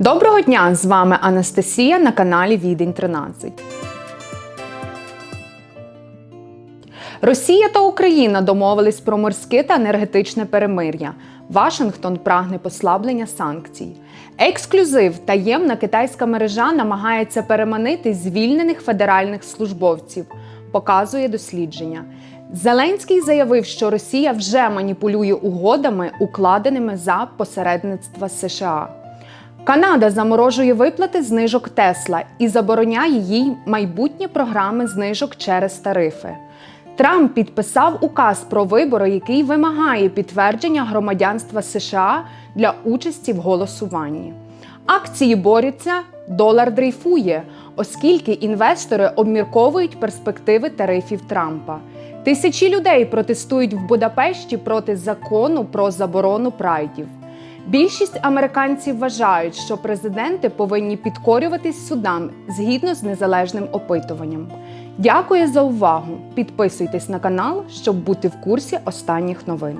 Доброго дня! З вами Анастасія на каналі Відень 13. Росія та Україна домовились про морське та енергетичне перемир'я. Вашингтон прагне послаблення санкцій. Ексклюзив таємна китайська мережа намагається переманити звільнених федеральних службовців, показує дослідження. Зеленський заявив, що Росія вже маніпулює угодами, укладеними за посередництва США. Канада заморожує виплати знижок Тесла і забороняє їй майбутні програми знижок через тарифи. Трамп підписав указ про вибори, який вимагає підтвердження громадянства США для участі в голосуванні. Акції борються, долар дрейфує, оскільки інвестори обмірковують перспективи тарифів Трампа. Тисячі людей протестують в Будапешті проти закону про заборону прайдів. Більшість американців вважають, що президенти повинні підкорюватись судам згідно з незалежним опитуванням. Дякую за увагу! Підписуйтесь на канал, щоб бути в курсі останніх новин.